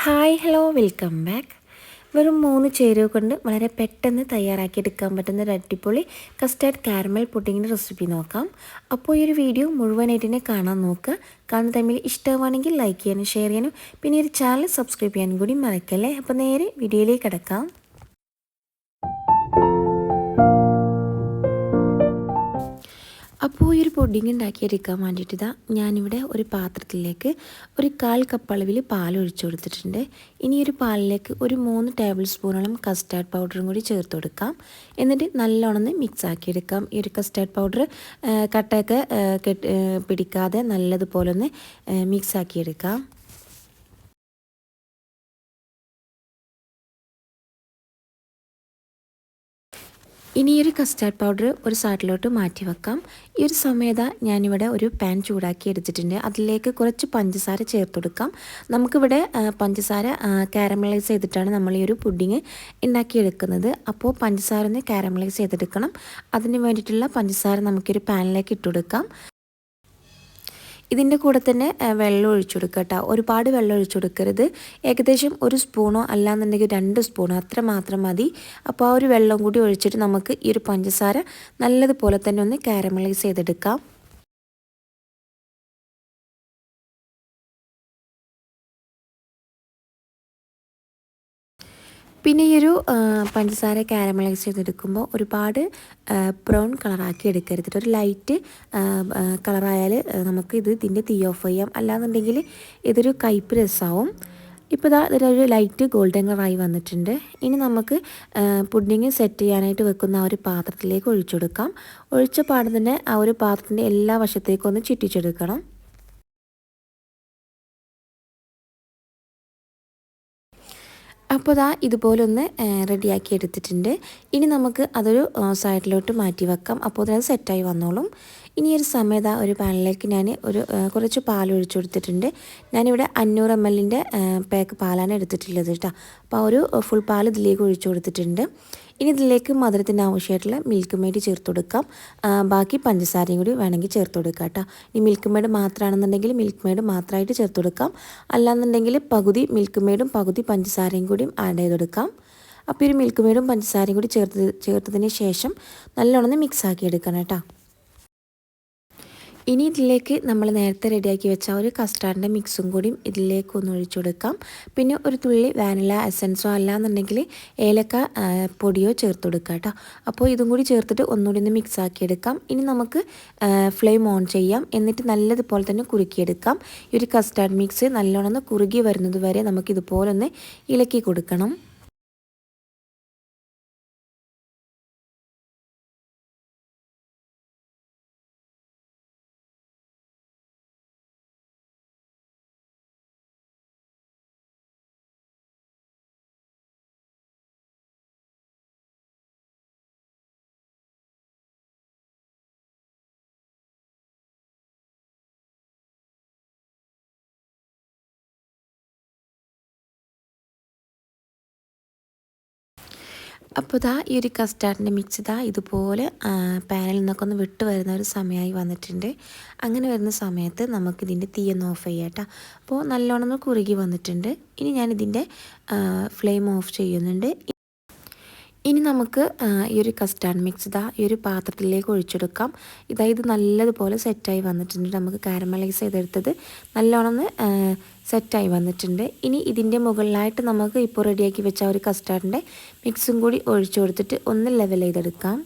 Hi hello welcome back. വെറും മൂന്ന് ചേരുവ കൊണ്ട് വളരെ പെട്ടെന്ന് തയ്യാറാക്കി എടുക്കാൻ പറ്റുന്ന ഒരു അടിപൊളി കസ്റ്റാർഡ് കാരമൽ പുഡിങ്ങിന്റെ റെസിപ്പി നോക്കാം. അപ്പോൾ ഈ ഒരു വീഡിയോ മുഴുവനായിട്ട് തന്നെ കാണാൻ നോക്കുക. കാണുന്ന തമ്മിൽ ഇഷ്ടമാണെങ്കിൽ ലൈക്ക് ചെയ്യാനും ഷെയർ ചെയ്യാനും പിന്നെ ഒരു ചാനൽ സബ്സ്ക്രൈബ് ചെയ്യാനും കൂടി മറക്കല്ലേ? അപ്പോൾ നേരെ വീഡിയോയിലേക്ക് കിടക്കാം. അപ്പോൾ ഈ ഒരു പൊഡിങ് ഉണ്ടാക്കിയെടുക്കാൻ വേണ്ടിയിട്ട് ഇതാ ഞാനിവിടെ ഒരു പാത്രത്തിലേക്ക് ഒരു കാൽ കപ്പ് അളവിൽ പാൽ ഒഴിച്ചു കൊടുത്തിട്ടുണ്ട്. ഇനി ഒരു പാലിലേക്ക് ഒരു മൂന്ന് ടേബിൾ സ്പൂണോളം കസ്റ്റാർഡ് പൗഡറും കൂടി ചേർത്ത് കൊടുക്കാം. എന്നിട്ട് നല്ലോണം മിക്സ് ആക്കിയെടുക്കാം ഈ ഒരു കസ്റ്റാർഡ് പൗഡർ കട്ടയൊക്കെ പിടിക്കാതെ നല്ലതുപോലെ ഒന്ന് മിക്സ് ആക്കിയെടുക്കാം ഇനി ഒരു കസ്റ്റാർഡ് പൗഡർ ഒരു സാറ്റിലോട്ട് മാറ്റി വെക്കാം ഈ ഒരു സമയത്ത് ഞാനിവിടെ ഒരു പാൻ ചൂടാക്കി എടുത്തിട്ടുണ്ട്. അതിലേക്ക് കുറച്ച് പഞ്ചസാര ചേർത്ത് കൊടുക്കാം. നമുക്കിവിടെ പഞ്ചസാര കാരമലൈസ് ചെയ്തിട്ടാണ് നമ്മൾ ഈ ഒരു പുഡിങ് ഉണ്ടാക്കിയെടുക്കുന്നത് അപ്പോൾ പഞ്ചസാര ഒന്ന് കാരമലൈസ് ചെയ്തെടുക്കണം. അതിന് വേണ്ടിയിട്ടുള്ള പഞ്ചസാര നമുക്കൊരു പാനിലേക്ക് ഇട്ടുകൊടുക്കാം ഇതിന്റെ കൂടെ തന്നെ വെള്ളം ഒഴിച്ചു കൊടുക്കുക കേട്ടോ. ഒരുപാട് വെള്ളം ഒഴിച്ചു കൊടുക്കരുത്. ഏകദേശം ഒരു സ്പൂണോ അല്ലാന്നുണ്ടെങ്കിൽ രണ്ട് സ്പൂണോ അത്ര മാത്രം മതി. അപ്പോൾ ആ ഒരു വെള്ളം കൂടി ഒഴിച്ചിട്ട് നമുക്ക് ഈ ഒരു പഞ്ചസാര നല്ലതുപോലെ തന്നെ ഒന്ന് കാരമലൈസ് ചെയ്തെടുക്കാം. പിന്നെ ഈ ഒരു പഞ്ചസാര കാരമലൈസ് ചെയ്തെടുക്കുമ്പോൾ ഒരുപാട് ബ്രൗൺ കളറാക്കി എടുക്കരുത്. ഒരു ലൈറ്റ് കളറായാൽ നമുക്ക് ഇത് ഇതിന്റെ തീ ഓഫ് ചെയ്യാം. അല്ലാന്നുണ്ടെങ്കിൽ ഇതൊരു കയ്പ് രസമാവും ഇപ്പോൾ ഇതാ ഇതിലൊരു ലൈറ്റ് ഗോൾഡൻ കളറായി വന്നിട്ടുണ്ട്. ഇനി നമുക്ക് പുഡിങ് സെറ്റ് ചെയ്യാനായിട്ട് വെക്കുന്ന ആ ഒരു പാത്രത്തിലേക്ക് ഒഴിച്ചു കൊടുക്കാം. ഒഴിച്ച പാടം തന്നെ ആ ഒരു പാത്രത്തിന്റെ എല്ലാ വശത്തേക്കും ഒന്ന് ചുറ്റിച്ചെടുക്കണം. അപ്പോൾ ഇതാ ഇതുപോലൊന്ന് റെഡിയാക്കി എടുത്തിട്ടുണ്ട്. ഇനി നമുക്ക് അതൊരു സൈഡിലോട്ട് മാറ്റി വെക്കാം. അപ്പോൾ അത് സെറ്റായി വന്നോളും. ഇനി ഒരു സമയത്ത് ഒരു പാനിലേക്ക് ഞാൻ ഒരു കുറച്ച് പാൽ ഒഴിച്ചു കൊടുത്തിട്ടുണ്ട്. ഞാനിവിടെ അഞ്ഞൂറ് എം എല്ലിന്റെ പാക്ക് പാലാണ് എടുത്തിട്ടുള്ളത് കേട്ടോ. അപ്പോൾ ആ ഒരു ഫുൾ പാൽ ഇതിലേക്ക് ഒഴിച്ചു കൊടുത്തിട്ടുണ്ട്. ഇനി ഇതിലേക്ക് മധുരത്തിന് ആവശ്യമായിട്ടുള്ള മിൽക്ക് മെയ്ഡ് ചേർത്ത് കൊടുക്കാം. ബാക്കി പഞ്ചസാരയും കൂടി വേണമെങ്കിൽ ചേർത്ത് കൊടുക്കാം കേട്ടോ. ഈ മിൽക്ക് മെയ്ഡ് മാത്രമാണെന്നുണ്ടെങ്കിൽ മിൽക്ക് മെയ്ഡ് മാത്രമായിട്ട് ചേർത്ത് കൊടുക്കാം. അല്ലാന്നുണ്ടെങ്കിൽ പകുതി മിൽക്ക് മെയ്ഡും പകുതി പഞ്ചസാരയും കൂടിയും ആഡ് ചെയ്ത് കൊടുക്കാം. അപ്പോൾ ഒരു മിൽക്ക് മെയ്ഡും പഞ്ചസാരയും കൂടി ചേർത്ത് ചേർത്തതിന് ശേഷം നല്ലോണം മിക്സ് ആക്കി എടുക്കണം കേട്ടോ. ഇനി ഇതിലേക്ക് നമ്മൾ നേരത്തെ റെഡിയാക്കി വെച്ച ഒരു കസ്റ്റാർഡിന്റെ മിക്സും കൂടി ഇതിലേക്ക് ഒന്ന് ഒഴിച്ചു കൊടുക്കാം. പിന്നെ ഒരു തുള്ളി വാനില എസൻസോ അല്ലാന്നുണ്ടെങ്കിൽ ഏലക്ക പൊടിയോ ചേർത്ത് കൊടുക്കാം കേട്ടോ. അപ്പോൾ ഇതും കൂടി ചേർത്തിട്ട് ഒന്നുകൂടി ഒന്ന് മിക്സ് ആക്കിയെടുക്കാം ഇനി നമുക്ക് ഫ്ലെയിം ഓൺ ചെയ്യാം. എന്നിട്ട് നല്ലതുപോലെ തന്നെ കുറുക്കിയെടുക്കാം. ഈ ഒരു കസ്റ്റാർഡ് മിക്സ് നല്ലോണം കുറുകി വരുന്നത് വരെ നമുക്കിതുപോലെ ഒന്ന് ഇളക്കി കൊടുക്കണം. അപ്പോൾ ഇതാ ഈ ഒരു കസ്റ്റാർഡിന്റെ മിക്സ് ഇതാ ഇതുപോലെ പാനിൽ നിന്നൊക്കെ ഒന്ന് വിട്ട് വരുന്ന ഒരു സമയമായി വന്നിട്ടുണ്ട്. അങ്ങനെ വരുന്ന സമയത്ത് നമുക്ക് നമുക്കിതിന്റെ തീയൊന്ന് ഓഫ് ചെയ്യാം കേട്ടോ. അപ്പോൾ നല്ലോണം ഒന്ന് കുറുകി വന്നിട്ടുണ്ട്. ഇനി ഞാനിതിന്റെ ഫ്ലെയിം ഓഫ് ചെയ്യുന്നുണ്ട്. ഇനി നമുക്ക് ഈ ഒരു കസ്റ്റാർഡ് മിക്സ് ഇതാ ഈ ഒരു പാത്രത്തിലേക്ക് ഒഴിച്ചെടുക്കാം. ഇതാ ഇത് നല്ലതുപോലെ സെറ്റായി വന്നിട്ടുണ്ട്. നമുക്ക് കാരമലൈസ് ചെയ്തെടുത്തത് നല്ലോണം സെറ്റായി വന്നിട്ടുണ്ട്. ഇനി ഇതിന്റെ മുകളിലായിട്ട് നമുക്ക് ഇപ്പോൾ റെഡിയാക്കി വെച്ച ഒരു കസ്റ്റാർഡിന്റെ മിക്സും കൂടി ഒഴിച്ചു കൊടുത്തിട്ട് ഒന്ന് ലെവൽ ചെയ്തെടുക്കാം.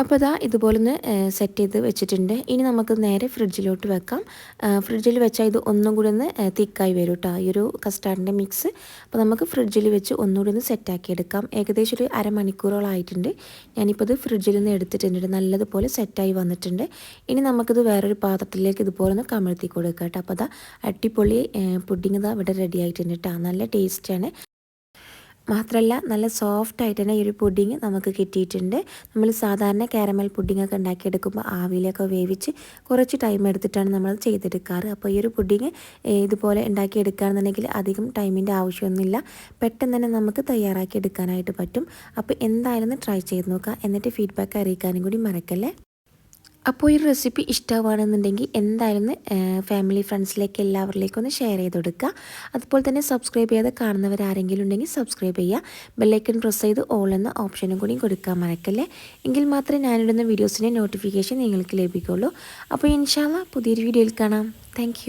അപ്പോൾ അതാ ഇതുപോലെ ഒന്ന് സെറ്റ് ചെയ്ത് വെച്ചിട്ടുണ്ട്. ഇനി നമുക്ക് നേരെ ഫ്രിഡ്ജിലോട്ട് വെക്കാം. ഫ്രിഡ്ജിൽ വെച്ചാൽ ഇത് ഒന്നും കൂടി ഒന്ന് തിക്കായി വരും കേട്ടോ ഈ ഒരു കസ്റ്റാർഡിന്റെ മിക്സ് അപ്പോൾ നമുക്ക് ഫ്രിഡ്ജിൽ വെച്ച് ഒന്നുകൂടി ഒന്ന് സെറ്റാക്കി എടുക്കാം. ഏകദേശം ഒരു അരമണിക്കൂറോളായിട്ടുണ്ട് ഞാനിപ്പോൾ ഇത് ഫ്രിഡ്ജിൽ നിന്ന് എടുത്തിട്ടുണ്ട്. നല്ലതുപോലെ സെറ്റായി വന്നിട്ടുണ്ട്. ഇനി നമുക്കിത് വേറൊരു പാത്രത്തിലേക്ക് ഇതുപോലെ ഒന്ന് കമഴ്ത്തി കൊടുക്കാം കേട്ടോ അപ്പോൾ അതാ അടിപൊളി പുഡിങ് ഇതാ ഇവിടെ റെഡി ആയിട്ടുണ്ട് കേട്ടോ നല്ല ടേസ്റ്റാണ് മാത്രമല്ല നല്ല സോഫ്റ്റ് ആയിട്ട് തന്നെ ഈ ഒരു പുഡിങ് നമുക്ക് കിട്ടിയിട്ടുണ്ട്. നമ്മൾ സാധാരണ കാരമൽ പുഡിങ്ങൊക്കെ ഉണ്ടാക്കിയെടുക്കുമ്പോൾ ആവിയിലൊക്കെ വേവിച്ച് കുറച്ച് ടൈം എടുത്തിട്ടാണ് നമ്മൾ ചെയ്തെടുക്കാറ്. അപ്പോൾ ഈ ഒരു പുഡിങ് ഇതുപോലെ ഉണ്ടാക്കിയെടുക്കുകയാണെന്നുണ്ടെങ്കിൽ അധികം ടൈമിന്റെ ആവശ്യമൊന്നുമില്ല. പെട്ടെന്ന് തന്നെ നമുക്ക് തയ്യാറാക്കി എടുക്കാനായിട്ട് പറ്റും. അപ്പോൾ എന്തായാലും ട്രൈ ചെയ്ത് നോക്കുക എന്നിട്ട് ഫീഡ്ബാക്ക് അറിയിക്കാനും കൂടി മറക്കല്ലേ? അപ്പോൾ ഈ റെസിപ്പി ഇഷ്ടമാണെന്നുണ്ടെങ്കിൽ എന്തായാലും ഫാമിലി ഫ്രണ്ട്സിലേക്ക് എല്ലാവരിലേക്കും ഒന്ന് ഷെയർ ചെയ്ത് കൊടുക്കുക. അതുപോലെ തന്നെ സബ്സ്ക്രൈബ് ചെയ്ത് കാണുന്നവരാരെങ്കിലും ഉണ്ടെങ്കിൽ സബ്സ്ക്രൈബ് ചെയ്യുക. ബെല്ലൈക്കൺ പ്രസ് ചെയ്ത് ഓൾ എന്ന ഓപ്ഷനും കൂടി കൊടുക്കാൻ മറക്കല്ലേ? എങ്കിൽ മാത്രമേ ഞാനിടുന്ന വീഡിയോസിന്റെ നോട്ടിഫിക്കേഷൻ നിങ്ങൾക്ക് ലഭിക്കുള്ളൂ അപ്പോൾ ഇൻഷാല്ല പുതിയൊരു വീഡിയോയിൽ കാണാം. താങ്ക്